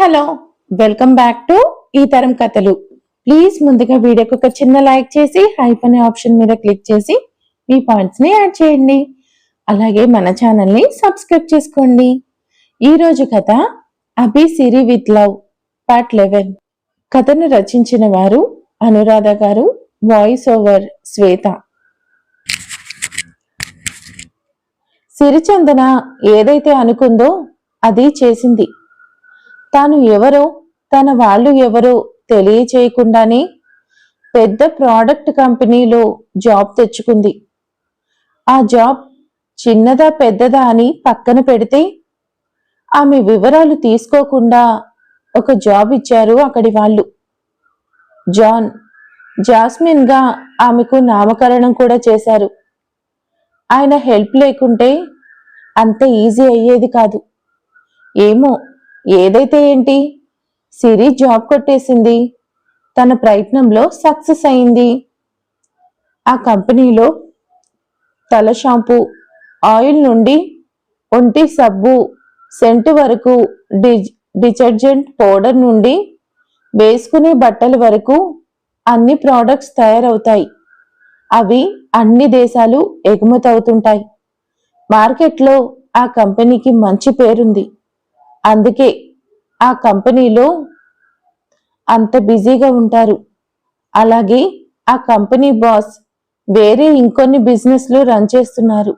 Hello welcome back to ఈ తరం కథలు. ప్లీజ్ ముందుగా వీడియోకి ఒక చిన్న లైక్ చేసి హైప్ అనే ఆప్షన్ మీద క్లిక్ చేసి మీ పాయింట్స్ని యాడ్ చేయండి. అలాగే మన ఛానల్ని సబ్స్క్రైబ్ చేసుకోండి. ఈ రోజు కథ Abhi Siri with love part eleven. కథను రచించిన వారు అనురాధ గారు వాయిస్ ఓవర్ శ్వేత. సిరిచందన ఏదైతే అనుకుందో అది చేసింది. తాను ఎవరో తన వాళ్ళు ఎవరో తెలియచేయకుండానే పెద్ద ప్రోడక్ట్ కంపెనీలో జాబ్ తెచ్చుకుంది. ఆ జాబ్ చిన్నదా పెద్దదా అని పక్కన పెడితే ఆమె వివరాలు తీసుకోకుండా ఒక జాబ్ ఇచ్చారు అక్కడి వాళ్ళు. జాన్ జాస్మిన్గా ఆమెకు నామకరణం కూడా చేశారు. ఆయన హెల్ప్ లేకుంటే అంత ఈజీ అయ్యేది కాదు. ఏమో ఏదైతే ఏంటి? సిరి జాబ్ కొట్టేసింది. తన ప్రయత్నంలో సక్సెస్ అయింది. ఆ కంపెనీలో తల షాంపూ ఆయిల్ నుండి ఒంటి సబ్బు సెంట్ వరకు డి డిటర్జెంట్ పౌడర్ నుండి వేసుకునే బట్టల వరకు అన్ని ప్రోడక్ట్స్ తయారవుతాయి. అవి అన్ని దేశాలు ఎగుమతి అవుతుంటాయి మార్కెట్లో ఆ కంపెనీకి మంచి పేరుంది. అందుకే ఆ కంపెనీలో అంత బిజీగా ఉంటారు. అలాగే ఆ కంపెనీ బాస్ వేరే ఇంకొన్ని బిజినెస్లు రన్ చేస్తున్నారు.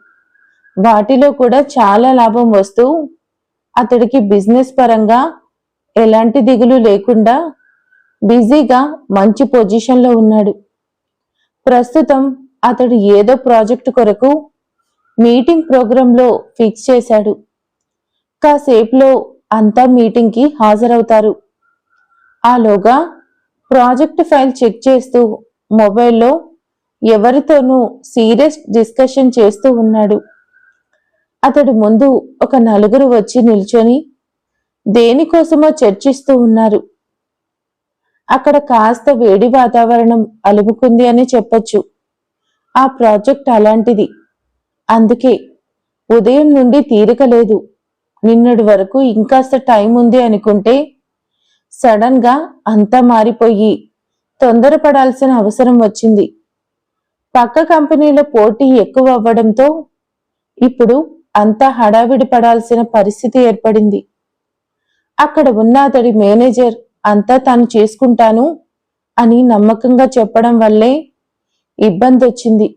వాటిలో కూడా చాలా లాభం వస్తూ అతడికి బిజినెస్ పరంగా ఎలాంటి దిగులు లేకుండా బిజీగా మంచి పొజిషన్లో ఉన్నాడు. ప్రస్తుతం అతడు ఏదో ప్రాజెక్టు కొరకు మీటింగ్ ప్రోగ్రాంలో ఫిక్స్ చేశాడు. కాసేపులో అంతా మీటింగ్కి హాజరవుతారు. ఆలోగా ప్రాజెక్ట్ ఫైల్ చెక్ చేస్తూ మొబైల్లో ఎవరితోనూ సీరియస్ డిస్కషన్ చేస్తూ ఉన్నాడు. అతడు ముందు ఒక నలుగురు వచ్చి నిల్చొని దేనికోసమో చర్చిస్తూ ఉన్నారు. అక్కడ కాస్త వేడి వాతావరణం అలుముకుంది అని చెప్పొచ్చు. ఆ ప్రాజెక్ట్ అలాంటిది. అందుకే ఉదయం నుండి తీరిక లేదు. నిన్నటి వరకు ఇంకాస్త టైం ఉంది అనుకుంటే సడన్గా అంతా మారిపోయి తొందరపడాల్సిన అవసరం వచ్చింది. పక్క కంపెనీల పోటీ ఎక్కువ అవ్వడంతో ఇప్పుడు అంతా హడావిడి పడాల్సిన పరిస్థితి ఏర్పడింది. అక్కడ ఉన్న అతడి మేనేజర్ అంతా తాను చేసుకుంటాను అని నమ్మకంగా చెప్పడం వల్లే ఇబ్బంది వచ్చింది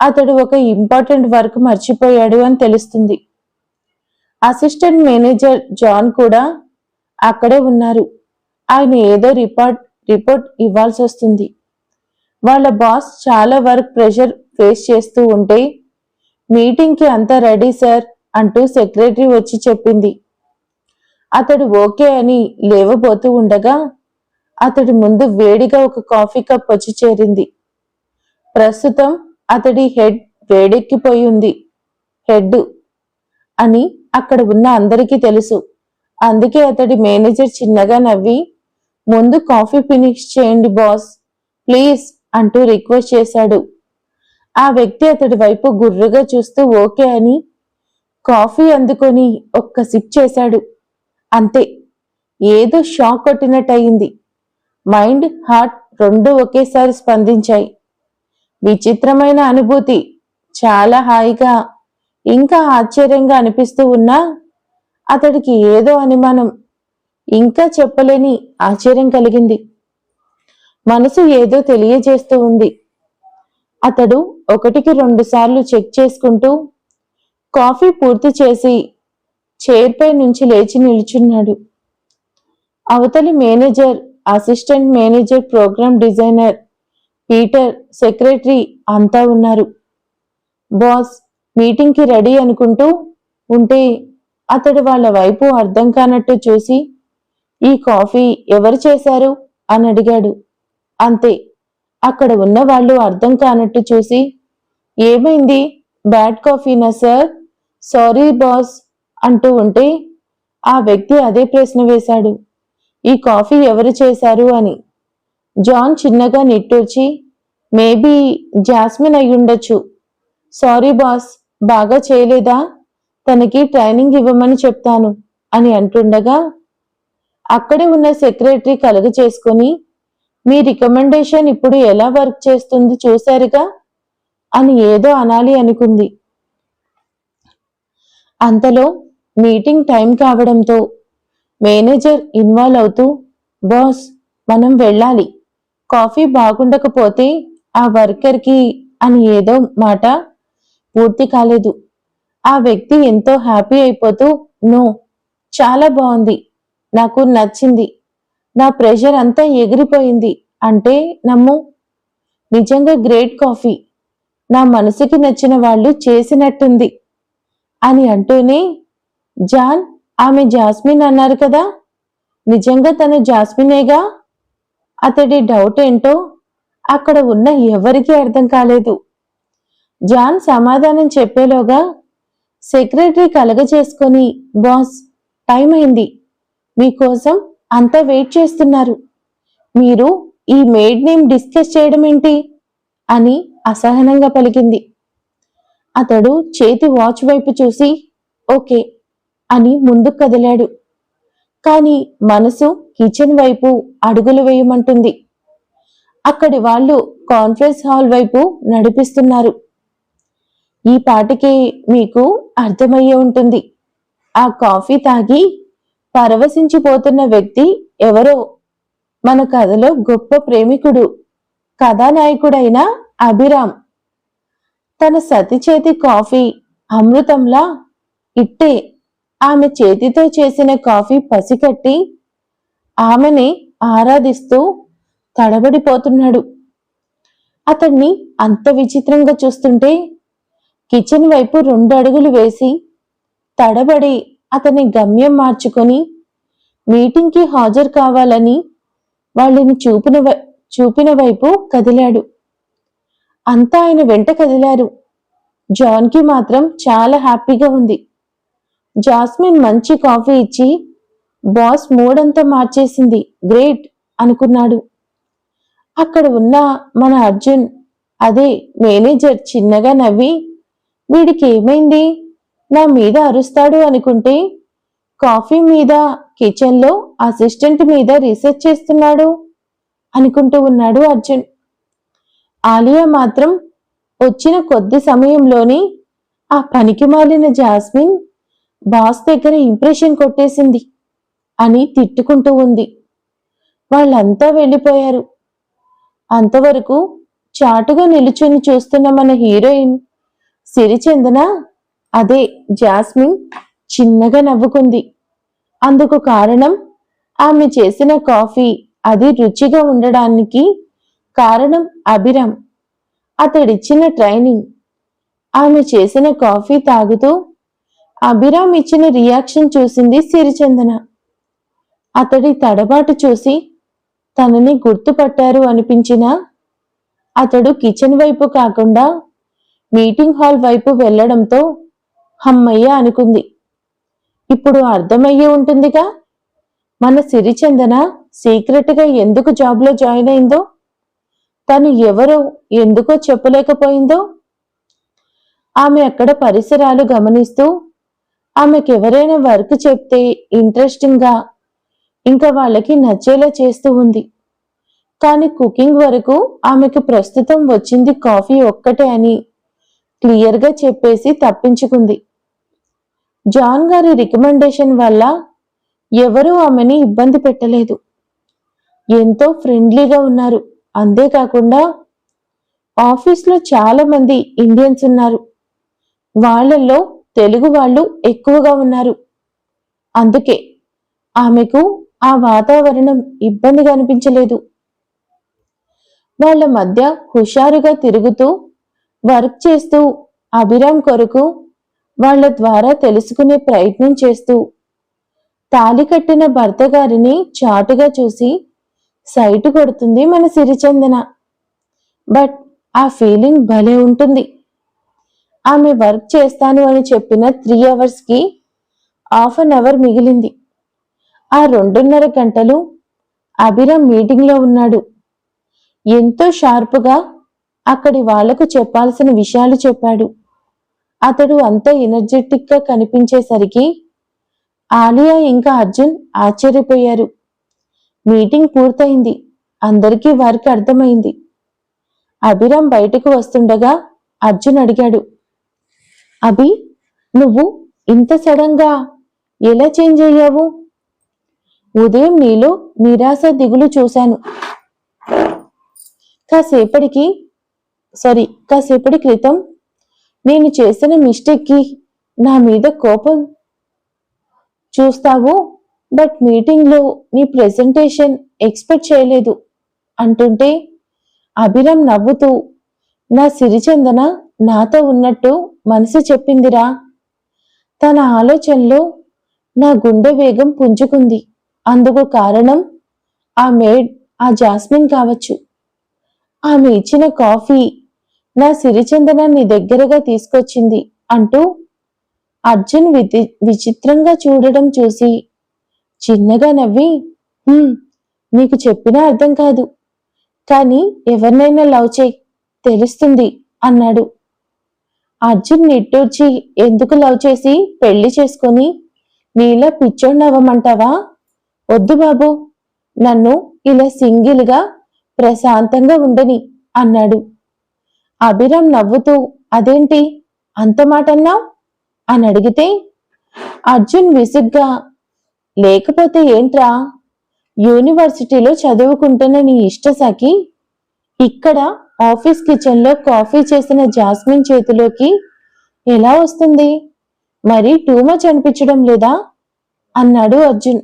అతడు ఒక ఇంపార్టెంట్ వర్క్ మర్చిపోయాడు అని తెలుస్తుంది. అసిస్టెంట్ మేనేజర్ జాన్ కూడా అక్కడే ఉన్నారు. ఆయన ఏదో రిపోర్ట్ రిపోర్ట్ ఇవ్వాల్సి వస్తుంది. వాళ్ళ బాస్ చాలా వర్క్ ప్రెషర్ ఫేస్ చేస్తూ ఉంటే మీటింగ్కి అంతా రెడీ సార్ అంటూ సెక్రటరీ వచ్చి చెప్పింది. అతడు ఓకే అని లేవబోతూ ఉండగా అతడి ముందు వేడిగా ఒక కాఫీ కప్ వచ్చి చేరింది. ప్రస్తుతం అతడి హెడ్ వేడెక్కిపోయి ఉంది. హెడ్ అని అక్కడ ఉన్న అందరికీ తెలుసు. అందుకే అతడి మేనేజర్ చిన్నగా నవ్వి ముందు కాఫీ ఫినిష్ చేయండి బాస్. ప్లీజ్ అంటూ రిక్వెస్ట్ చేశాడు. ఆ వ్యక్తి అతడి వైపు గుర్రుగా చూస్తూ ఓకే అని కాఫీ అందుకొని ఒక్క సిప్ చేశాడు. అంతే. ఏదో షాక్ కొట్టినట్టయింది. మైండ్ హార్ట్ రెండు ఒకేసారి స్పందించాయి. విచిత్రమైన అనుభూతి. చాలా హాయిగా ఇంకా ఆశ్చర్యంగా అనిపిస్తూ ఉన్నా అతడికి ఏదో అనుమానం ఇంకా చెప్పలేని ఆశ్చర్యం కలిగింది. మనసు ఏదో తెలియజేస్తూ ఉంది. అతడు ఒకటికి రెండు సార్లు చెక్ చేసుకుంటూ కాఫీ పూర్తి చేసి చైర్పై నుంచి లేచి నిల్చున్నాడు. అవతలి manager assistant manager program designer Peter secretary అంతా ఉన్నారు. బాస్ మీటింగ్కి రెడీ అనుకుంటూ ఉంటే అతడు వాళ్ళ వైపు అర్థం కానట్టు చూసి ఈ కాఫీ ఎవరు చేశారు? అని అడిగాడు. అంతే అక్కడ ఉన్న వాళ్ళు అర్థం కానట్టు చూసి ఏమైంది? బ్యాడ్ కాఫీనా సార్? సారీ బాస్ అంటూ ఉంటే ఆ వ్యక్తి అదే ప్రశ్న వేశాడు. ఈ కాఫీ ఎవరు చేశారు? అని. జాన్ చిన్నగా నిట్టూర్చి మేబీ జాస్మిన్ అయ్యుండొచ్చు. సారీ బాస్ బాగా చేయలేదా? తనకి ట్రైనింగ్ ఇవ్వమని చెప్తాను అని అంటుండగా అక్కడే ఉన్న సెక్రటరీ కలుగ చేసుకుని మీ రికమెండేషన్ ఇప్పుడు ఎలా వర్క్ చేస్తుంది చూశారుగా? అని ఏదో అనాలి అనుకుంది. అంతలో మీటింగ్ టైం కావడంతో మేనేజర్ ఇన్వాల్వ్ అవుతూ బాస్ మనం వెళ్ళాలి. కాఫీ బాగుండకపోతే ఆ వర్కర్కి అని ఏదో మాట పూర్తి కాలేదు. ఆ వ్యక్తి ఎంతో హ్యాపీ అయిపోతూ నో చాలా బాగుంది. నాకు నచ్చింది. నా ప్రెషర్ అంతా ఎగిరిపోయింది. అంటే నమ్ము నిజంగా గ్రేట్ కాఫీ. నా మనసుకి నచ్చిన వాళ్ళు చేసినట్టుంది. అని అంటూనే జాన్ ఆమె జాస్మిన్ అన్నారు కదా? నిజంగా తను జాస్మినేగా? అతడి డౌట్ ఏంటో అక్కడ ఉన్న ఎవరికీ అర్థం కాలేదు. జాన్ సమాధానం చెప్పేలోగా సెక్రటరీ కలగజేసుకొని బాస్ టైం అయింది మీకోసం అంతా వెయిట్ చేస్తున్నారు. మీరు ఈ మేడ్ నేమ్ డిస్కస్ చేయడం ఏంటి అని అసహనంగా పలికింది. అతడు చేతి వాచ్ వైపు చూసి ఓకే అని ముందుకు కదిలాడు. కాని మనసు కిచెన్ వైపు అడుగులు వేయమంటుంది. అక్కడి వాళ్ళు కాన్ఫరెన్స్ హాల్ వైపు నడిపిస్తున్నారు. ఈ పాటికి మీకు అర్థమయ్యే ఉంటుంది. ఆ కాఫీ తాగి పరవశించిపోతున్న వ్యక్తి ఎవరో మన కథలో గొప్ప ప్రేమికుడు కథానాయకుడైన అభిరామ్. తన సతి చేతి కాఫీ అమృతంలా ఇట్టే ఆమె చేతితో చేసిన కాఫీ పసికట్టి ఆమెని ఆరాధిస్తూ తడబడిపోతున్నాడు. అతన్ని అంత విచిత్రంగా చూస్తుంటే కిచెన్ వైపు రెండు అడుగులు వేసి తడబడి అతని గమ్యం మార్చుకొని మీటింగ్కి హాజరు కావాలని వాళ్ళని చూపిన చూపిన వైపు కదిలాడు. అంతా ఆయన వెంట కదిలారు. జాన్కి మాత్రం చాలా హ్యాపీగా ఉంది. జాస్మిన్ మంచి కాఫీ ఇచ్చి బాస్ మూడంతా మార్చేసింది. గ్రేట్ అనుకున్నాడు. అక్కడ ఉన్న మన అర్జున్ అదే మేనేజర్ చిన్నగా నవ్వి వీడికి ఏమైంది? నా మీద అరుస్తాడు అనుకుంటే కాఫీ మీద కిచెన్లో అసిస్టెంట్ మీద రీసెర్చ్ చేస్తున్నాడు అనుకుంటూ ఉన్నాడు అర్జున్. ఆలియా మాత్రం వచ్చిన కొద్ది సమయంలోనే ఆ పనికి మాలిన జాస్మిన్ బాస్ దగ్గర ఇంప్రెషన్ కొట్టేసింది అని తిట్టుకుంటూ ఉంది. వాళ్ళంతా వెళ్ళిపోయారు. అంతవరకు చాటుగా నిలుచుని చూస్తున్న మన హీరోయిన్ సిరిచందన అదే జాస్మిన్ చిన్నగా నవ్వుకుంది. అందుకు కారణం ఆమె చేసిన కాఫీ అది రుచిగా ఉండడానికి కారణం అభిరామ్. అతడిచ్చిన ట్రైనింగ్. ఆమె చేసిన కాఫీ తాగుతూ అభిరామ్ ఇచ్చిన రియాక్షన్ చూసింది సిరిచందన అతడి తడబాటు చూసి తనని గుర్తుపట్టారు అనిపించినా అతడు కిచెన్ వైపు కాకుండా మీటింగ్ హాల్ వైపు వెళ్ళడంతో హమ్మయ్య అనుకుంది. ఇప్పుడు అర్థమయ్యే ఉంటుందిగా? మన సిరిచందన సీక్రెట్గా ఎందుకు జాబ్లో జాయిన్ అయిందో? తను ఎవరో ఎందుకో చెప్పలేకపోయిందో? ఆమె అక్కడ పరిసరాలు గమనిస్తూ ఆమెకు ఎవరైనా వర్క్ చెప్తే ఇంట్రెస్టింగ్గా ఇంకా వాళ్ళకి నచ్చేలా చేస్తూ ఉంది. కానీ కుకింగ్ వరకు ఆమెకు ప్రస్తుతం వచ్చింది కాఫీ ఒక్కటే అని క్లియర్గా చెప్పేసి తప్పించుకుంది. జాన్ గారి రికమెండేషన్ వల్ల ఎవరూ ఆమెని ఇబ్బంది పెట్టలేదు. ఎంతో ఫ్రెండ్లీగా ఉన్నారు. అంతేకాకుండా ఆఫీస్లో చాలా మంది ఇండియన్స్ ఉన్నారు. వాళ్ళల్లో తెలుగు వాళ్ళు ఎక్కువగా ఉన్నారు. అందుకే ఆమెకు ఆ వాతావరణం ఇబ్బందిగా అనిపించలేదు. వాళ్ళ మధ్య హుషారుగా తిరుగుతూ వర్క్ చేస్తూ అభిరామ్ కొరకు వాళ్ళ ద్వారా తెలుసుకునే ప్రయత్నం చేస్తూ తాలి కట్టిన భర్త గారిని చాటుగా చూసి సైటు కొడుతుంది మన సిరిచందన. బట్ ఆ ఫీలింగ్ భలే ఉంటుంది. ఆమె వర్క్ చేస్తాను అని చెప్పిన త్రీ అవర్స్కి హాఫ్ అన్ అవర్ మిగిలింది. ఆ రెండున్నర గంటలు అభిరామ్ మీటింగ్లో ఉన్నాడు. ఎంతో షార్పుగా అక్కడి వాళ్ళకు చెప్పాల్సిన విషయాలు చెప్పాడు. అతడు అంత ఎనర్జెటిక్గా కనిపించేసరికి ఆలియా ఇంకా అర్జున్ ఆశ్చర్యపోయారు. మీటింగ్ పూర్తయింది. అందరికీ వారికి అర్థమైంది. అభిరామ్ బయటకు వస్తుండగా అర్జున్ అడిగాడు. అభి నువ్వు ఇంత సడన్గా ఎలా చేంజ్ అయ్యావు? ఉదయం నీలో నిరాశ దిగులు చూశాను. కాసేపటికి సారీ కాసేపటి క్రితం నేను చేసిన మిస్టేక్కి నా మీద కోపం చూస్తావు బట్ మీటింగ్లో నీ ప్రెజెంటేషన్ ఎక్స్పెక్ట్ చేయలేదు. అంటుంటే అభిరామ్ నవ్వుతూ నా సిరిచందన నాతో ఉన్నట్టు మనసు చెప్పిందిరా. తన ఆలోచనలో నా గుండె వేగం పుంజుకుంది. అందుకు కారణం ఆ మేడ్ ఆ జాస్మిన్ కావచ్చు. ఆమె ఇచ్చిన కాఫీ నా సిరిచందనాన్ని దగ్గరగా తీసుకొచ్చింది అంటూ అర్జున్ విధి విచిత్రంగా చూడడం చూసి చిన్నగా నవ్వి నీకు చెప్పినా అర్థం కాదు. కానీ ఎవరినైనా లవ్ చేయి తెలుస్తుంది అన్నాడు. అర్జున్ నిట్టూర్చి ఎందుకు లవ్ చేసి పెళ్ళి చేసుకొని నీలా పిచ్చోడ్నవ్వమంటావా వద్దు బాబు నన్ను ఇలా సింగిల్గా ప్రశాంతంగా ఉండని అన్నాడు. అభిరామ్ నవ్వుతూ అదేంటి? అంత మాటన్నావు? అని అడిగితే అర్జున్ విసుగ్గా లేకపోతే ఏంట్రా? యూనివర్సిటీలో చదువుకుంటున్న నీ ఇష్టసఖి ఇక్కడ ఆఫీస్ కిచెన్లో కాఫీ చేసిన జాస్మిన్ చేతిలోకి ఎలా వస్తుంది? మరి టూ మచ్ అనిపించడం లేదా? అన్నాడు అర్జున్.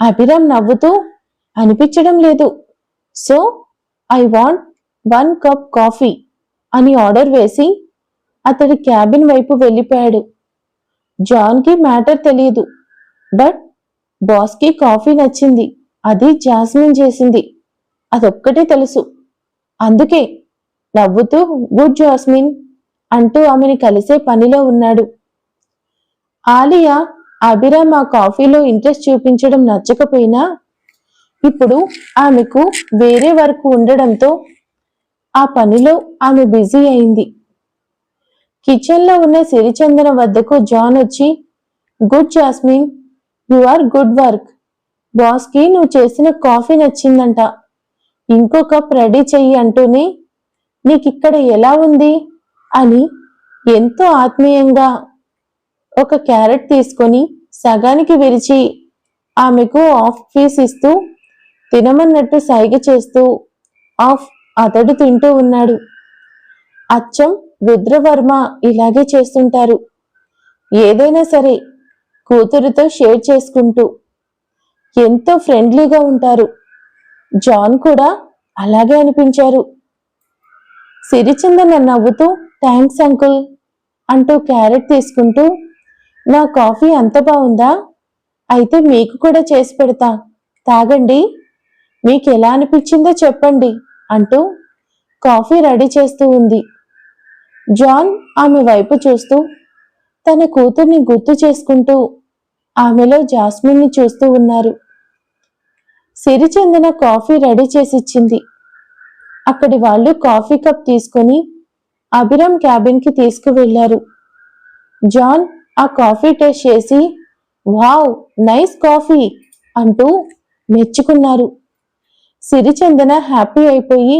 అభిరామ్ నవ్వుతూ అనిపించడం లేదు. So I want one cup coffee అని ఆర్డర్ వేసి అతడి క్యాబిన్ వైపు వెళ్ళిపోయాడు. జాన్కి మ్యాటర్ తెలియదు బట్ బాస్కి కాఫీ నచ్చింది. అది జాస్మిన్ చేసింది. అదొక్కటే తెలుసు. అందుకే నవ్వుతూ గుడ్ జాస్మిన్ అంటూ ఆమెని కలిసే పనిలో ఉన్నాడు. ఆలియా అభిరామ్ ఆ కాఫీలో ఇంట్రెస్ట్ చూపించడం నచ్చకపోయినా ఇప్పుడు ఆమెకు వేరే వర్క్ ఉండడంతో ఆ పనిలో ఆమె బిజీ అయింది. కిచెన్లో ఉన్న సిరిచందన వద్దకు జాన్ వచ్చి good Jasmine you are good work. బాస్కి నువ్వు చేసిన కాఫీ నచ్చిందంట. ఇంకో కప్ రెడీ చెయ్యి అంటూనే నీకిక్కడ ఎలా ఉంది? అని ఎంతో ఆత్మీయంగా ఒక క్యారెట్ తీసుకొని సగానికి విరిచి ఆమెకు ఆఫ్ పీస్ ఇస్తూ తినమన్నట్టు సైగ చేస్తూ ఆఫ్ అతడు తింటూ ఉన్నాడు. అచ్చం రుద్రవర్మ ఇలాగే చేస్తుంటారు. ఏదైనా సరే కూతురుతో షేర్ చేసుకుంటూ. ఎంతో ఫ్రెండ్లీగా ఉంటారు. జాన్ కూడా అలాగే అనిపించారు. సిరిచందన నవ్వుతూ థ్యాంక్స్ అంకుల్ అంటూ క్యారెట్ తీసుకుంటూ నా కాఫీ అంత బాగుందా? అయితే మీకు కూడా చేసి పెడతా. తాగండి. మీకు ఎలా అనిపించిందో చెప్పండి. అంటూ కాఫీ రెడీ చేస్తూ ఉంది. జాన్ ఆమె వైపు చూస్తూ తన కూతుర్ని గుర్తు చేసుకుంటూ ఆమెలో జాస్మిన్ని చూస్తూ ఉన్నారు. సిరిచందన కాఫీ రెడీ చేసిచ్చింది. అక్కడి వాళ్ళు కాఫీ కప్ తీసుకొని అభిరామ్ క్యాబిన్కి తీసుకువెళ్ళారు జాన్ ఆ కాఫీ టేస్ట్ చేసి వావ్ నైస్ కాఫీ అంటూ మెచ్చుకున్నారు. సిరిచందన హ్యాపీ అయిపోయి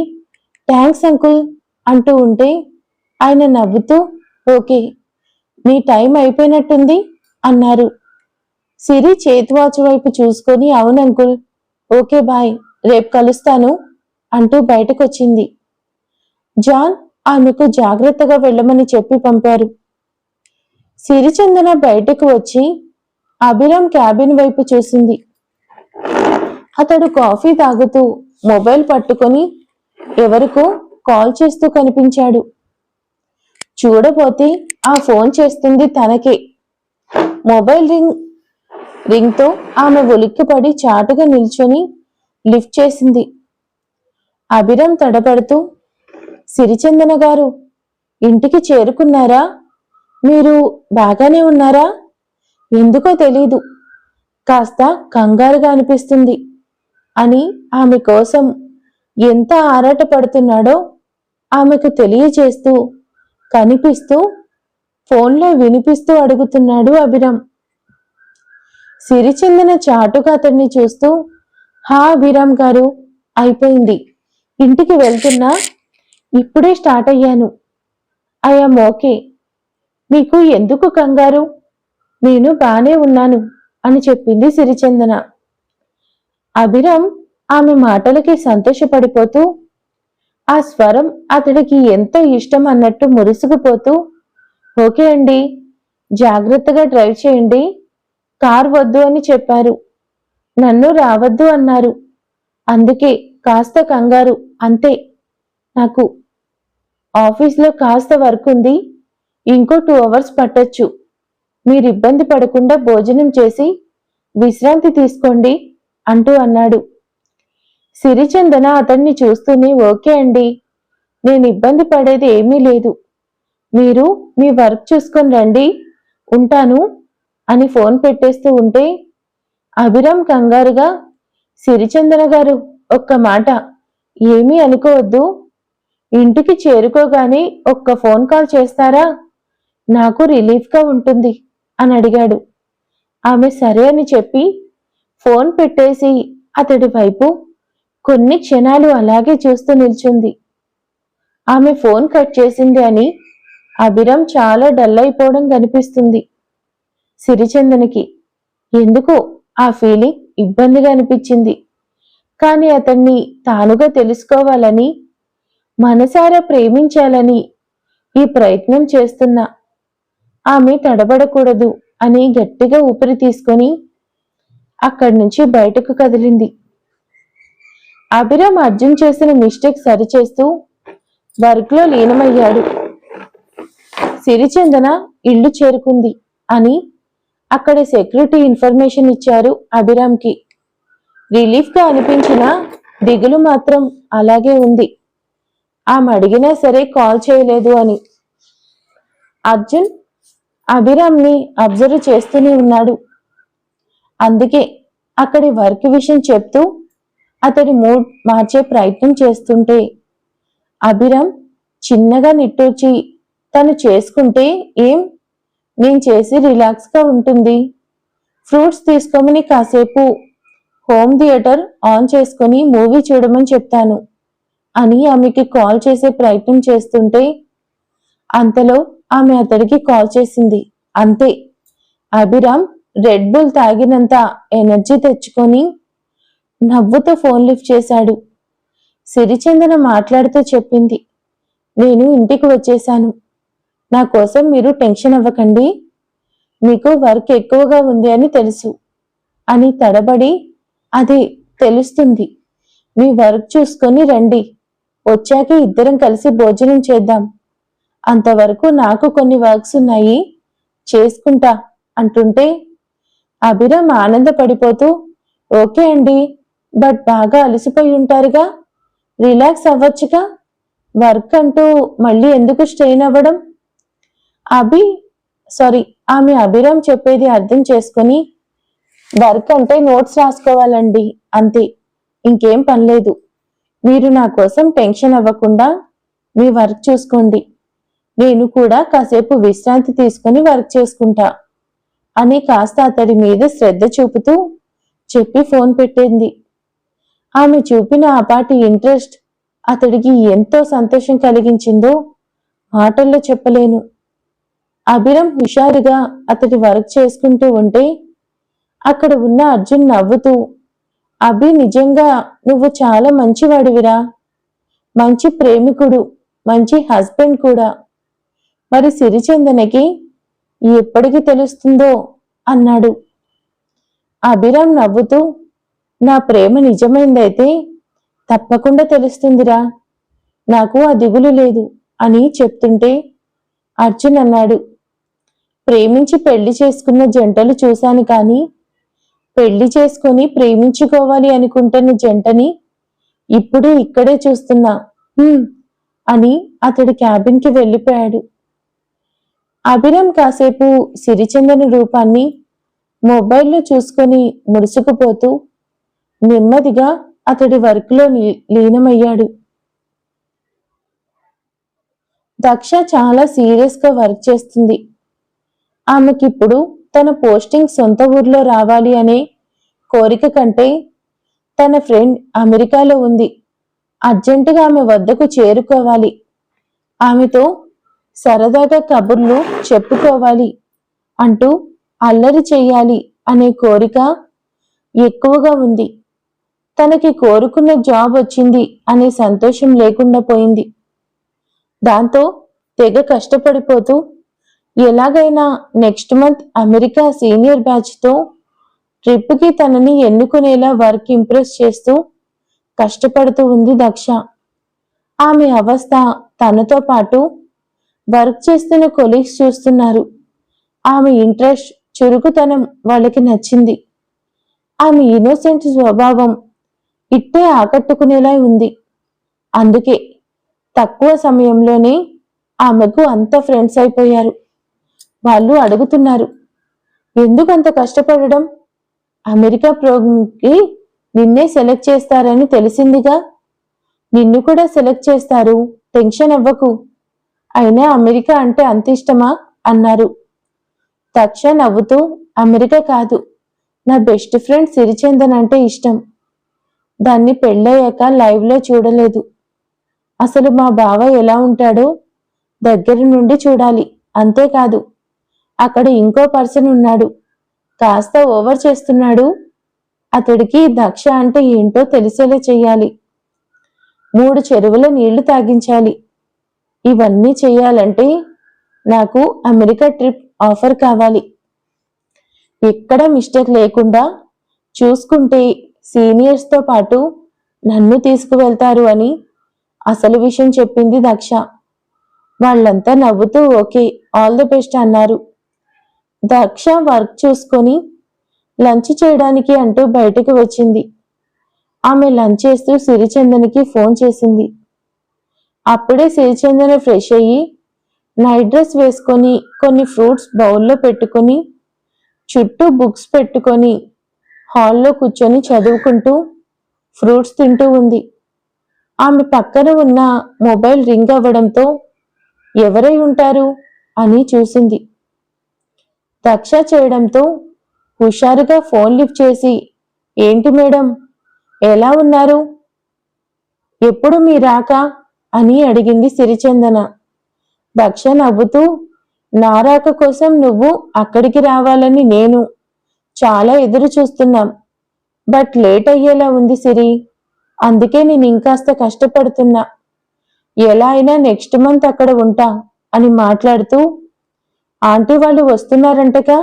థ్యాంక్స్ అంకుల్ అంటూ ఉంటే ఆయన నవ్వుతూ ఓకే నీ టైం అయిపోయినట్టుంది అన్నారు. సిరి చేతివాచు వైపు చూసుకొని అవును అంకుల్ ఓకే బాయ్ రేపు కలుస్తాను అంటూ బయటకొచ్చింది. జాన్ ఆమెకు జాగ్రత్తగా వెళ్ళమని చెప్పి పంపారు. సిరిచందన బయటకు వచ్చి అభిరామ్ క్యాబిన్ వైపు చూసింది. అతడు కాఫీ తాగుతూ మొబైల్ పట్టుకొని ఎవరికో కాల్ చేస్తూ కనిపించాడు. చూడబోతే ఆ ఫోన్ చేస్తుంది తనకే. మొబైల్ రింగ్ రింగ్తో ఆమె ఉలిక్కిపడి చాటుగా నిల్చొని లిఫ్ట్ చేసింది. అభిరం తడబడుతూ సిరిచందన గారు ఇంటికి చేరుకున్నారా? మీరు బాగానే ఉన్నారా? ఎందుకో తెలీదు. కాస్త కంగారుగా అనిపిస్తుంది. అని ఆమె కోసం ఎంత ఆరాటపడుతున్నాడో ఆమెకు తెలియచేస్తూ కనిపిస్తూ ఫోన్లో వినిపిస్తూ అడుగుతున్నాడు అభిరామ్. సిరిచందన చాటుగా అతన్ని చూస్తూ హా అభిరామ్ గారు అయిపోయింది. ఇంటికి వెళ్తున్నా ఇప్పుడే స్టార్ట్ అయ్యాను. I'm okay. మీకు ఎందుకు కంగారు? నేను బానే ఉన్నాను అని చెప్పింది సిరిచందన. అభిరామ్ ఆమె మాటలకి సంతోషపడిపోతూ ఆ స్వరం అతడికి ఎంతో ఇష్టం అన్నట్టు మురుసుకుపోతూ ఓకే అండి జాగ్రత్తగా డ్రైవ్ చేయండి కార్ వద్దు అని చెప్పారు. నన్ను రావద్దు అన్నారు. అందుకే కాస్త కంగారు అంతే. నాకు ఆఫీస్లో కాస్త వర్క్ ఉంది ఇంకో టూ అవర్స్ పట్టొచ్చు. మీరు ఇబ్బంది పడకుండా భోజనం చేసి విశ్రాంతి తీసుకోండి. అంటూ అన్నాడు. సిరిచందన అతన్ని చూస్తూనే ఓకే అండి నేను ఇబ్బంది పడేది ఏమీ లేదు. మీరు మీ వర్క్ చూసుకొని రండి ఉంటాను అని ఫోన్ పెట్టేస్తూ ఉంటే అభిరామ్ కంగారుగా సిరిచందన గారు ఒక్క మాట. ఏమీ అనుకోవద్దు. ఇంటికి చేరుకోగానే ఒక్క ఫోన్ కాల్ చేస్తారా? నాకు రిలీఫ్గా ఉంటుంది అని అడిగాడు. ఆమె సరే అని చెప్పి ఫోన్ పెట్టేసి అతడి వైపు కొన్ని క్షణాలు అలాగే చూస్తూ నిల్చుంది. ఆమె ఫోన్ కట్ చేసింది అని అభిరామ్ చాలా డల్ అయిపోవడం కనిపిస్తుంది. సిరిచందనికి ఎందుకో ఆ ఫీలింగ్ ఇబ్బందిగా అనిపించింది. కానీ అతన్ని తానుగా తెలుసుకోవాలని మనసారా ప్రేమించాలని ఈ ప్రయత్నం చేస్తున్నా ఆమె తడబడకూడదు అని గట్టిగా ఊపిరి తీసుకొని అక్కడి నుంచి బయటకు కదిలింది. అభిరామ్ అర్జున్ చేసిన మిస్టేక్ సరిచేస్తూ వర్క్లో లీనమయ్యాడు. సిరిచందన ఇల్లు చేరుకుంది అని అక్కడ సెక్యూరిటీ ఇన్ఫర్మేషన్ ఇచ్చారు అభిరామ్కి. రిలీఫ్గా అనిపించిన దిగులు మాత్రం అలాగే ఉంది. ఆమె అడిగినా సరే కాల్ చేయలేదు అని. అర్జున్ అభిరామ్ని అబ్జర్వ్ చేస్తూనే ఉన్నాడు. అందుకే అక్కడి వర్క్ విషయం చెప్తూ అతడి మూడ్ మార్చే ప్రయత్నం చేస్తుంటే అభిరామ్ చిన్నగా నిట్టూర్చి తను చేసుకుంటే ఏం? నేను చేసి రిలాక్స్గా ఉంటుంది. ఫ్రూట్స్ తీసుకోమని కాసేపు హోమ్ థియేటర్ ఆన్ చేసుకొని మూవీ చూడమని చెప్తాను అని ఆమెకి కాల్ చేసే ప్రయత్నం చేస్తుంటే అంతలో ఆమె అతడికి కాల్ చేసింది. అంతే. అభిరామ్ రెడ్ బుల్ తాగినంత ఎనర్జీ తెచ్చుకొని నవ్వుతో ఫోన్ లిఫ్ట్ చేశాడు. సిరిచందన మాట్లాడుతూ చెప్పింది నేను ఇంటికి వచ్చేశాను నా కోసం మీరు టెన్షన్ అవ్వకండి. మీకు వర్క్ ఎక్కువగా ఉంది అని తెలుసు అని తడబడి అది తెలుస్తుంది. మీ వర్క్ చూసుకొని రండి. వచ్చాక ఇద్దరం కలిసి భోజనం చేద్దాం. అంతవరకు నాకు కొన్ని వర్క్స్ ఉన్నాయి. చేసుకుంటా అంటుంటే అభిరామ్ ఆనందపడిపోతూ ఓకే అండి బట్ బాగా అలసిపోయి ఉంటారుగా? రిలాక్స్ అవ్వచ్చుగా? వర్క్ అంటూ మళ్ళీ ఎందుకు స్ట్రెయిన్ అవ్వడం? అభి సారీ ఆమె అభిరామ్ చెప్పేది అర్థం చేసుకొని వర్క్ అంటే నోట్స్ రాసుకోవాలండి అంతే ఇంకేం పనిలేదు మీరు నా కోసం టెన్షన్ అవ్వకుండా మీ వర్క్ చూసుకోండి. నేను కూడా కాసేపు విశ్రాంతి తీసుకొని వర్క్ చేసుకుంటా. అని కాస్త అతడి మీద శ్రద్ధ చూపుతూ చెప్పి ఫోన్ పెట్టింది. ఆమె చూపిన ఆపాటి ఇంట్రెస్ట్ అతడికి ఎంతో సంతోషం కలిగించిందో మాటల్లో చెప్పలేను. అభిరం హుషారుగా అతడి వర్క్ చేసుకుంటూ ఉంటే అక్కడ ఉన్న అర్జున్ నవ్వుతూ అభి నిజంగా నువ్వు చాలా మంచివాడివిరా. మంచి ప్రేమికుడు మంచి హస్బెండ్ కూడా. మరి సిరిచందనకి ఎప్పటికి తెలుస్తుందో అన్నాడు. అభిరామ్ నవ్వుతూ నా ప్రేమ నిజమైందైతే తప్పకుండా తెలుస్తుందిరా. నాకు ఆ దిగులు లేదు అని చెప్తుంటే అర్జున్ అన్నాడు. ప్రేమించి పెళ్ళి చేసుకున్న జంటలు చూశాను కానీ పెళ్ళి చేసుకొని ప్రేమించుకోవాలి అనుకుంటున్న జంటని ఇప్పుడు ఇక్కడే చూస్తున్నా. అని అతడు క్యాబిన్కి వెళ్ళిపోయాడు. అభిరామ్ కాసేపు సిరిచందన రూపాన్ని మొబైల్లో చూసుకొని ముడుసుకుపోతూ నెమ్మదిగా అతడి వర్క్లో లీనమయ్యాడు. దక్ష చాలా సీరియస్గా వర్క్ చేస్తుంది. ఆమెకిప్పుడు తన పోస్టింగ్ సొంత ఊర్లో రావాలి అనే కోరిక కంటే తన ఫ్రెండ్ అమెరికాలో ఉంది. అర్జెంటుగా ఆమె వద్దకు చేరుకోవాలి. ఆమెతో సరదాగా కబుర్లు చెప్పుకోవాలి అంటూ అల్లరి చెయ్యాలి అనే కోరిక ఎక్కువగా ఉంది. తనకి కోరుకున్న జాబ్ వచ్చింది అనే సంతోషం లేకుండా పోయింది. దాంతో తెగ కష్టపడిపోతూ ఎలాగైనా నెక్స్ట్ మంత్ అమెరికా సీనియర్ బ్యాచ్తో ట్రిప్కి తనని ఎన్నుకునేలా వర్క్ ఇంప్రెస్ చేస్తూ కష్టపడుతూ ఉంది దక్ష. ఆమె అవస్థ తనతో పాటు వర్క్ చేస్తున్న కొలీగ్స్ చూస్తున్నారు. ఆమె ఇంట్రెస్ట్ చురుకుతనం వాళ్ళకి నచ్చింది. ఆమె ఇన్నోసెంట్ స్వభావం ఇట్టే ఆకట్టుకునేలా ఉంది. అందుకే తక్కువ సమయంలోనే ఆమెకు అంత ఫ్రెండ్స్ అయిపోయారు. వాళ్ళు అడుగుతున్నారు ఎందుకు అంత కష్టపడడం? అమెరికా ప్రోగ్రామ్కి నిన్నే సెలెక్ట్ చేస్తారని తెలిసిందిగా? నిన్ను కూడా సెలెక్ట్ చేస్తారు టెన్షన్ అవ్వకు. అయినా అమెరికా అంటే అంత ఇష్టమా? అన్నారు. తక్ష నవ్వుతూ అమెరికా కాదు. నా బెస్ట్ ఫ్రెండ్ సిరిచందన్ అంటే ఇష్టం. దాన్ని పెళ్ళయ్యాక లైవ్లో చూడలేదు. అసలు మా బావ ఎలా ఉంటాడో దగ్గర నుండి చూడాలి. అంతేకాదు అక్కడ ఇంకో పర్సన్ ఉన్నాడు. కాస్త ఓవర్ చేస్తున్నాడు. అతడికి దక్ష అంటే ఏంటో తెలిసేలా చెయ్యాలి. మూడు చెరువుల నీళ్ళు తాగించాలి. ఇవన్నీ చేయాలంటే నాకు అమెరికా ట్రిప్ ఆఫర్ కావాలి. ఎక్కడ మిస్టేక్ లేకుండా చూసుకుంటే సీనియర్స్తో పాటు నన్ను తీసుకువెళ్తారు అని అసలు విషయం చెప్పింది దక్ష. వాళ్ళంతా నవ్వుతూ ఓకే ఆల్ ది బెస్ట్ అన్నారు. దక్ష వర్క్ చూసుకొని లంచ్ చేయడానికి అంటూ బయటకు వచ్చింది. ఆమె లంచ్ చేస్తూ సిరిచందన్కి ఫోన్ చేసింది. అప్పుడే సిరిచందన ఫ్రెష్ అయ్యి నైట్ డ్రెస్ వేసుకొని కొన్ని ఫ్రూట్స్ బౌల్లో పెట్టుకొని చుట్టూ బుక్స్ పెట్టుకొని హాల్లో కూర్చొని చదువుకుంటూ ఫ్రూట్స్ తింటూ ఉంది. ఆమె పక్కన ఉన్న మొబైల్ రింగ్ అవ్వడంతో ఎవరై ఉంటారు అని చూసింది. దక్ష చేయడంతో హుషారుగా ఫోన్ లిఫ్ట్ చేసి ఏంటి మేడం? ఎలా ఉన్నారు? ఎప్పుడు మీ రాక అని అడిగింది సిరిచందన. దక్ష నవ్వుతూ నారాక కోసం నువ్వు అక్కడికి రావాలని నేను చాలా ఎదురు చూస్తున్నాం. బట్ లేట్ అయ్యేలా ఉంది సిరి. అందుకే నేను ఇంకాస్త కష్టపడుతున్నా. ఎలా అయినా నెక్స్ట్ మంత్ అక్కడ ఉంటా అని మాట్లాడుతూ ఆంటీ వాళ్ళు వస్తున్నారంటగా?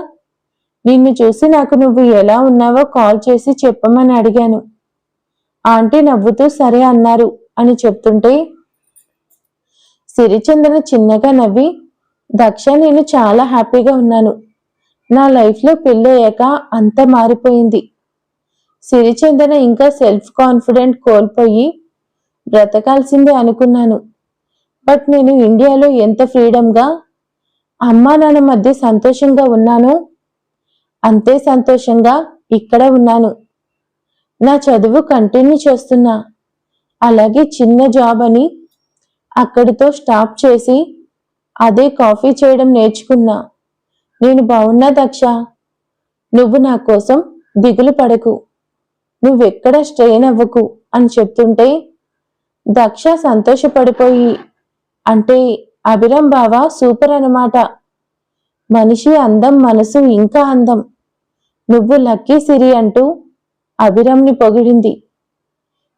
నిన్ను చూసి నాకు నువ్వు ఎలా ఉన్నావో కాల్ చేసి చెప్పమని అడిగాను. ఆంటీ నవ్వుతూ సరే అన్నారు అని చెప్తుంటే సిరిచందన చిన్నగా నవ్వి దక్ష నేను చాలా హ్యాపీగా ఉన్నాను. నా లైఫ్లో పెళ్ళయ్యాక అంత మారిపోయింది సిరిచందన ఇంకా సెల్ఫ్ కాన్ఫిడెంట్ కోల్పోయి బ్రతకాల్సిందే అనుకున్నాను. బట్ నేను ఇండియాలో ఎంత ఫ్రీడమ్గా అమ్మా నాన్న మధ్య సంతోషంగా ఉన్నానో అంతే సంతోషంగా ఇక్కడ ఉన్నాను. నా చదువు కంటిన్యూ చేస్తున్నా. అలాగే చిన్న జాబ్ అని అక్కడితో స్టాప్ చేసి అదే కాఫీ చేయడం నేర్చుకున్నా. నేను బాగున్నా దక్ష. నువ్వు నా కోసం దిగులు పడకు. నువ్వెక్కడ స్ట్రెయిన్ అవ్వకు అని చెప్తుంటే దక్ష సంతోషపడిపోయి అంటే అభిరామ్ బావ సూపర్ అనమాట మనిషి అందం మనసు ఇంకా అందం. నువ్వు లక్కీ సిరి అంటూ అభిరామ్ని పొగిడింది.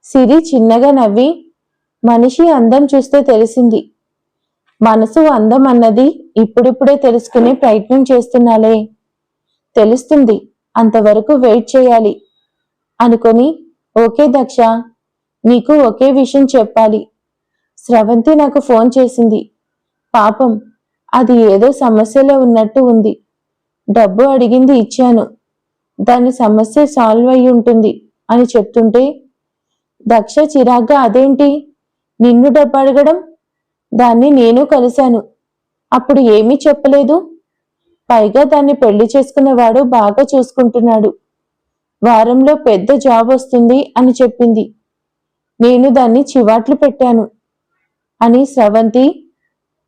సిరి చిన్నగా నవ్వి మనిషి అందం చూస్తే తెలిసింది. మనసు అందం అన్నది ఇప్పుడిప్పుడే తెలుసుకునే ప్రయత్నం చేస్తున్నాలే. తెలుస్తుంది అంతవరకు వెయిట్ చేయాలి. అనుకొని ఓకే దక్ష నీకు ఒకే విషయం చెప్పాలి. స్రవంతి నాకు ఫోన్ చేసింది. పాపం అది ఏదో సమస్యలో ఉన్నట్టు ఉంది. డబ్బు అడిగింది ఇచ్చాను. దాని సమస్య సాల్వ్ అయి ఉంటుంది అని చెప్తుంటే దక్ష చిరాగ్గా అదేంటి? నిన్ను డబ్బు అడగడం దాన్ని నేను కలిశాను. అప్పుడు ఏమీ చెప్పలేదు. పైగా దాన్ని పెళ్ళి చేసుకున్నవాడు బాగా చూసుకుంటున్నాడు. వారంలో పెద్ద జాబ్ వస్తుంది అని చెప్పింది. నేను దాన్ని చివాట్లు పెట్టాను అని స్రవంతి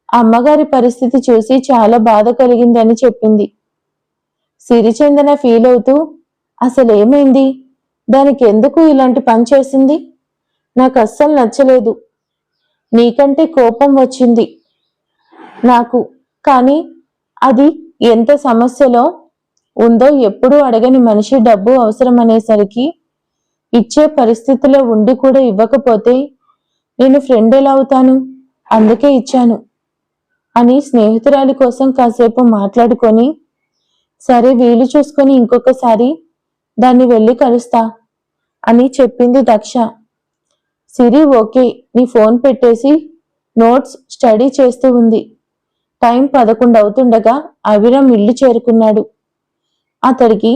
అమ్మగారి పరిస్థితి చూసి చాలా బాధ కలిగిందని చెప్పింది. సిరిచందన ఫీల్ అవుతూ అసలేమైంది? దానికి ఎందుకు ఇలాంటి పని చేసింది? నాకు అస్సలు నచ్చలేదు. నీకంటే కోపం వచ్చింది నాకు. కానీ అది ఎంత సమస్యలో ఉందో ఎప్పుడూ అడగని మనిషి డబ్బు అవసరమనేసరికి ఇచ్చే పరిస్థితిలో ఉండి కూడా ఇవ్వకపోతే నేను ఫ్రెండ్ ఎలా అవుతాను? అందుకే ఇచ్చాను అని స్నేహితురాలి కోసం కాసేపు మాట్లాడుకొని సరే వీలు చూసుకొని ఇంకొకసారి దాన్ని వెళ్ళి కలుస్తా అని చెప్పింది దక్ష. సిరి ఓకే నీ ఫోన్ పెట్టేసి నోట్స్ స్టడీ చేస్తూ ఉంది. టైం పదకొండు అవుతుండగా అవిరం ఇల్లు చేరుకున్నాడు. అతడికి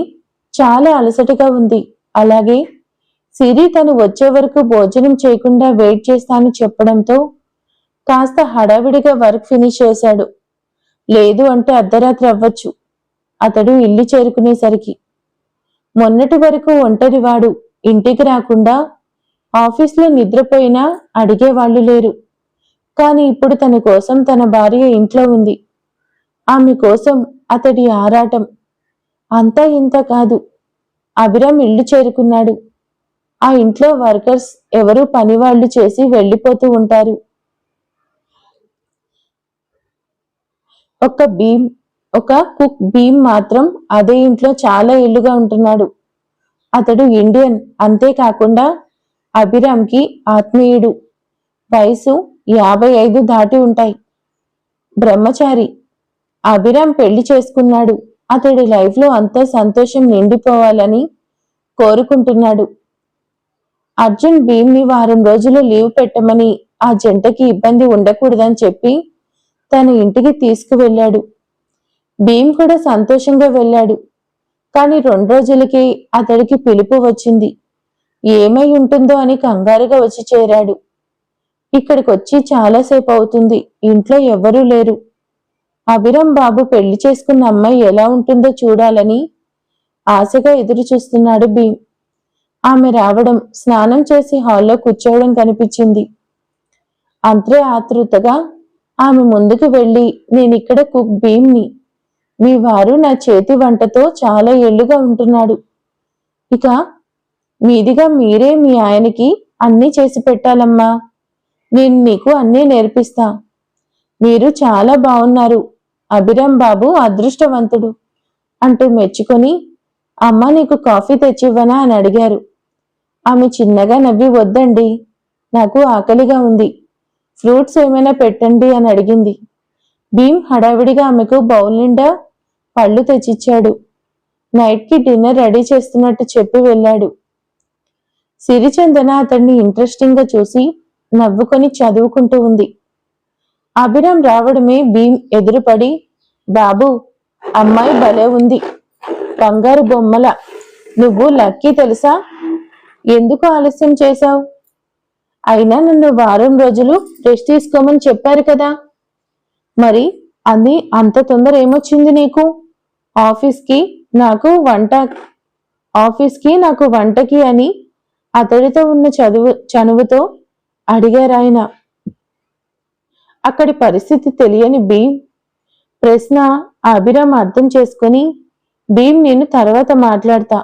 చాలా అలసటగా ఉంది. అలాగే సిరి తను వచ్చే వరకు భోజనం చేయకుండా వెయిట్ చేస్తానని చెప్పడంతో కాస్త హడావిడిగా వర్క్ ఫినిష్ చేశాడు. లేదు అంటే అర్ధరాత్రి అవ్వచ్చు. అతడు ఇల్లు చేరుకునేసరికి. మొన్నటి వరకు ఒంటరివాడు. ఇంటికి రాకుండా ఆఫీస్లో నిద్రపోయినా అడిగేవాళ్ళు లేరు. కానీ ఇప్పుడు తన కోసం తన భార్య ఇంట్లో ఉంది. ఆమె కోసం అతడి ఆరాటం. అంతా ఇంత కాదు. అభిరామ్ ఇల్లు చేరుకున్నాడు. ఆ ఇంట్లో వర్కర్స్ ఎవరు పనివాళ్ళు చేసి వెళ్ళిపోతూ ఉంటారు. ఒక భీమ్ ఒక కుక్ భీమ్ మాత్రం అదే ఇంట్లో చాలా ఇల్లుగా ఉంటున్నాడు. అతడు ఇండియన్ అంతేకాకుండా అభిరామ్కి ఆత్మీయుడు. వయసు యాభై ఐదు దాటి ఉంటాయి. బ్రహ్మచారి. అభిరామ్ పెళ్ళి చేసుకున్నాడు. అతడి లైఫ్లో అంతా సంతోషం నిండిపోవాలని కోరుకుంటున్నాడు. అర్జున్ భీమ్ని వారం రోజులు లీవ్ పెట్టమని ఆ జంటకి ఇబ్బంది ఉండకూడదని చెప్పి తన ఇంటికి తీసుకువెళ్ళాడు. భీమ్ కూడా సంతోషంగా వెళ్ళాడు. కానీ రెండు రోజులకి అతడికి పిలుపు వచ్చింది. ఏమై ఉంటుందో అని కంగారుగా వచ్చి చేరాడు. ఇక్కడికి వచ్చి చాలాసేపు అవుతుంది. ఇంట్లో ఎవ్వరూ లేరు. అభిరం బాబు పెళ్ళి చేసుకున్న అమ్మాయి ఎలా ఉంటుందో చూడాలని ఆశగా ఎదురు చూస్తున్నాడు భీమ్. ఆమె రావడం స్నానం చేసి హాల్లో కూర్చోవడం కనిపించింది. అంతే ఆతృతగా ఆమె ముందుకు వెళ్ళి నేనిక్కడ కుక్ భీమ్ని. మీ వారు నా చేతి వంటతో చాలా ఏళ్ళుగా ఉంటున్నాడు. ఇక మీదిగా మీరే మీ ఆయనకి అన్నీ చేసి పెట్టాలమ్మా. నేను నీకు అన్నీ నేర్పిస్తా. మీరు చాలా బాగున్నారు అభిరామ్ బాబు అదృష్టవంతుడు. అంటూ మెచ్చుకొని అమ్మ నీకు కాఫీ తెచ్చివ్వనా అని అడిగారు. ఆమె చిన్నగా నవ్వి వద్దండి నాకు ఆకలిగా ఉంది. ఫ్రూట్స్ ఏమైనా పెట్టండి అని అడిగింది. భీమ్ హడావిడిగా ఆమెకు బౌల్ నిండా పళ్ళు తెచ్చిచ్చాడు. నైట్కి డిన్నర్ రెడీ చేస్తున్నట్టు చెప్పి వెళ్ళాడు. సిరిచందన అతన్ని ఇంట్రెస్టింగ్గా చూసి నవ్వుకొని చదువుకుంటూ ఉంది. అభిరామ్ రావడమే భీమ్ ఎదురుపడి బాబు అమ్మాయి భలే ఉంది. బంగారు బొమ్మల. నువ్వు లక్కీ తెలుసా? ఎందుకు ఆలస్యం చేశావు? అయినా నన్ను వారం రోజులు రెస్ట్ తీసుకోమని చెప్పారు కదా. మరి అది అంత తొందర ఏమొచ్చింది నీకు? ఆఫీస్కి నాకు వంట ఆఫీస్కి నాకు వంటకి అని అతడితో ఉన్న చదువు చనువుతో అడిగారాయన అక్కడి పరిస్థితి తెలియని భీమ్ ప్రశ్న అభిరామ్ అర్థం చేసుకుని భీమ్ నేను తర్వాత మాట్లాడతా.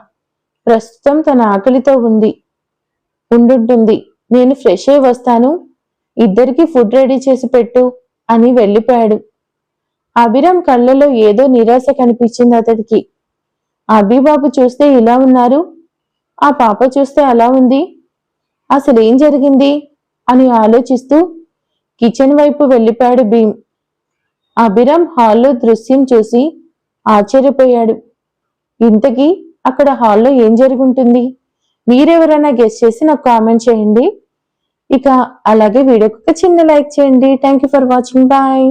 ప్రస్తుతం తన ఆకలితో ఉంది. ఉండుంటుంది. నేను ఫ్రెష్ అయి వస్తాను. ఇద్దరికి ఫుడ్ రెడీ చేసి పెట్టు అని వెళ్ళిపోయాడు. అభిరామ్ కళ్ళలో ఏదో నిరాశ కనిపించింది అతడికి. అభిబాబు చూస్తే ఇలా ఉన్నారు. ఆ పాప చూస్తే అలా ఉంది. అసలు ఏం జరిగింది? అని ఆలోచిస్తూ కిచెన్ వైపు వెళ్ళిపోయాడు భీమ్. అభిరామ్ హాల్లో దృశ్యం చూసి ఆశ్చర్యపోయాడు. ఇంతకీ అక్కడ హాల్లో ఏం జరుగుంటుంది? మీరెవరైనా గెస్ట్ చేసి నాకు కామెంట్ చేయండి. ఇక అలాగే వీడియోకి ఒక చిన్న లైక్ చేయండి. Thank for watching. బాయ్.